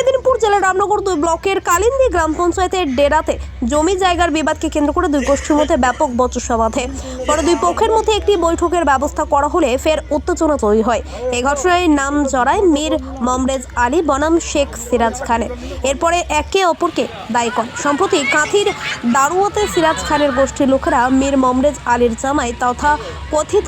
মেদিনীপুর জেলার রামনগর দুই ব্লকের কালিন্দী গ্রাম পঞ্চায়েতের ডেরাতে জমি জায়গার বিবাদকে কেন্দ্র করে দুই গোষ্ঠীর মধ্যে ব্যাপক বচসা বাঁধে। পরে দুই পক্ষের মধ্যে একটি বৈঠকের ব্যবস্থা করা হলে ফের উত্তেজনা তৈরি হয়। এই ঘটনায় নাম জড়ায় মীর মমরেজ আলী, বনাম শেখ সিরাজ খানের। এরপরে একে অপরকে দায়ী করে সম্প্রতি কাঁথির দারুয়াতে সিরাজ খানের গোষ্ঠীর লোকেরা মীর মমরেজ আলীর জামাই তথা কথিত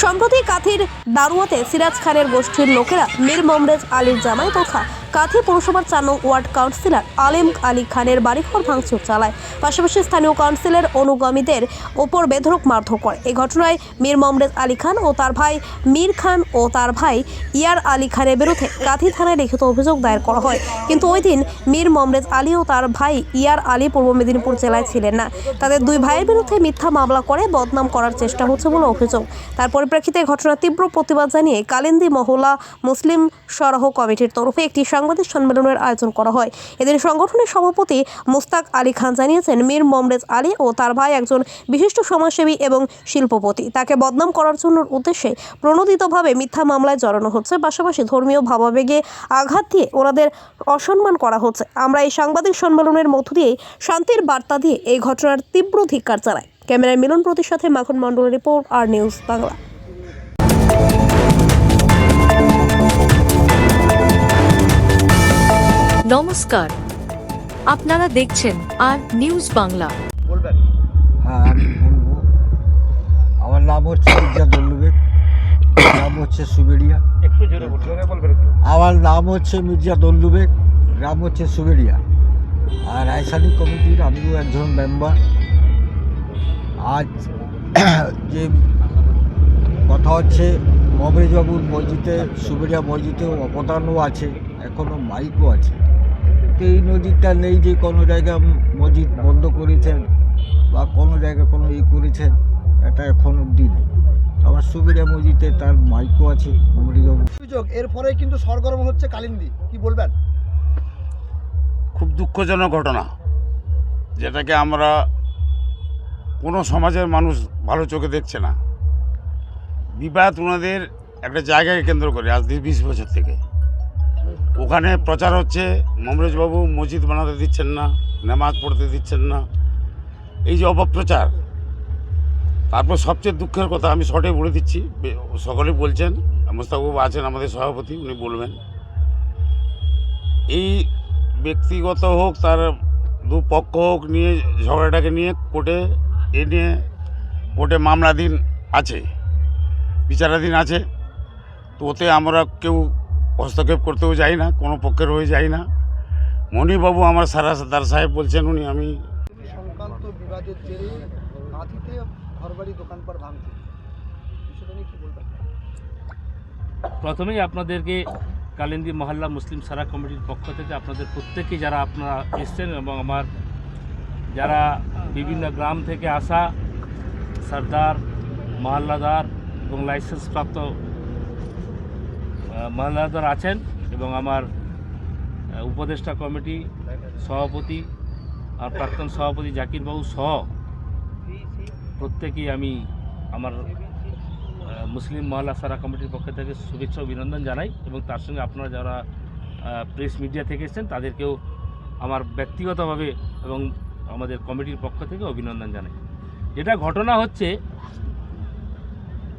সম্প্রতি কাথির দারুয়াতে সিরাজ খানের গোষ্ঠীর লোকেরা মীর মমরেজ আলীর জামাই তথা কাথি পৌরসভার চার নং ওয়ার্ড কাউন্সিলর আলেম আলী খানের বাড়িঘর ভাঙচুর চালায়। পাশাপাশি স্থানীয় কাউন্সিলের অনুগামীদের ওপর বেধরক মারধর করে। এই ঘটনায় মীর মমরেজ আলী খান ও তার ভাই মীর খান ও তার ভাই ইয়ার আলী খানের বিরুদ্ধে কাথি থানায় লিখিত অভিযোগ দায়ের করা হয়। কিন্তু ওই দিন মীর মমরেজ আলী ও তার ভাই ইয়ার আলী পূর্ব মেদিনীপুর জেলায় ছিলেন না। তাদের দুই ভাইয়ের বিরুদ্ধে মিথ্যা মামলা করে বদনাম করার চেষ্টা হচ্ছে বলে অভিযোগ। তার পরিপ্রেক্ষিতে ঘটনার তীব্র প্রতিবাদ জানিয়ে কালিন্দি মহল্লা মুসলিম সরাহ কমিটির তরফে একটি সাংবাদিক সম্মেলনের আয়োজন করা হয়। এদিন সংগঠনের সভাপতি মুস্তাক আলী খান জানিয়েছেন, মীর মমরেজ আলী ও তার ভাই একজন বিশিষ্ট সমাজসেবী এবং শিল্পপতি। তাকে বদনাম করার জন্য উদ্দেশ্যে প্রণোদিতভাবে মিথ্যা মামলায় জড়ানো হচ্ছে। পাশাপাশি ধর্মীয় ভাবাবেগে আঘাত দিয়ে ওনাদের অসম্মান করা হচ্ছে। আমরা এই সাংবাদিক সম্মেলনের মধ্য দিয়ে শান্তির বার্তা দিয়ে এই ঘটনার তীব্র ধিক্কার চালাই ক্যামেরায় মিলন প্রতির সাথে মাখন মণ্ডলের রিপোর্ট, আর নিউজ বাংলা। নমস্কার। আপনারা দেখছেন আর নিউজ বাংলা। বলবেন? হ্যাঁ আমি বলব। আমার নাম হচ্ছে মির্জা দল্লুবেগ। গ্রাম হচ্ছে সুবেরিয়া। একটু জোরে বলবেন আমার নাম হচ্ছে মির্জা দল্লুবেগ। গ্রাম হচ্ছে সুবেরিয়া। আর রায়সানি কমিটির আমিও একজন মেম্বার। আজ যে কথা হচ্ছে মমরেজবাবুর মসজিদে সুবেরিয়া মসজিদেও অবদানও আছে এখনও মাইকও আছে। এই নদীটা নেই যে কোনো জায়গায় মসজিদ বন্ধ করেছেন বা কোনো জায়গায় কোনো ই করেছেন এটা এখন অবধি নেই। আমার সুবিধা মসজিদে তার মাইকও আছে অভিযোগ এর ফলে কিন্তু সরগরম হচ্ছে কালিন্দি কি বলবেন? খুব দুঃখজনক ঘটনা যেটাকে আমরা কোনো সমাজের মানুষ ভালো চোখে দেখছে না। বিবাদ ওনাদের একটা জায়গাকে কেন্দ্র করে আজ দিয়ে বিশ বছর থেকে। ওখানে প্রচার হচ্ছে মমরেজবাবু মসজিদ বানাতে দিচ্ছেন না, নামাজ পড়তে দিচ্ছেন না। এই যে অপপ্রচার, তারপর সবচেয়ে দুঃখের কথা আমি শর্টে বলে দিচ্ছি সকলেই বলছেন, মোস্তাকবাবু আছেন আমাদের সভাপতি, উনি বলবেন। এই ব্যক্তিগত হোক, তার দু পক্ষ হোক, নিয়ে ঝগড়াটাকে নিয়ে কোর্টে এ নিয়ে কোর্টে মামলাধীন আছে, বিচারাধীন আছে। তো ওতে আমরা কেউ হস্তক্ষেপ করতেও যাই না কোনো পক্ষের হয়ে যাই না। মণিবাবু আমার সারা দার সাহেব বলছেন উনি আমি সংক্রান্ত বিবাদের জেরে কাঁথিতে ঘরবাড়ি দোকানপাট ভাঙছে। বিষয়টা নিয়ে কি বলবেন? প্রথমেই আপনাদেরকে কালিন্দি মহল্লা মুসলিম সারা কমিটির পক্ষ থেকে আপনাদের প্রত্যেকেই যারা আপনারা এসছেন এবং আমার যারা বিভিন্ন গ্রাম থেকে আসা সর্দার মহল্লাদার এবং লাইসেন্স মহল্লাদার আছেন এবং আমার উপদেষ্টা কমিটি সভাপতি আর প্রাক্তন সভাপতি জাকিরবাবু সহ প্রত্যেকেই আমি আমার মুসলিম মহল্লা সারা কমিটির পক্ষ থেকে শুভেচ্ছা অভিনন্দন জানাই এবং তার সঙ্গে আপনারা যারা প্রেস মিডিয়া থেকে এসেছেন তাদেরকেও আমার ব্যক্তিগতভাবে এবং আমাদের কমিটির পক্ষ থেকে অভিনন্দন জানাই। যেটা ঘটনা হচ্ছে,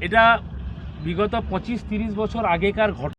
এটা বিগত পঁচিশ তিরিশ বছর আগেকার ঘটনা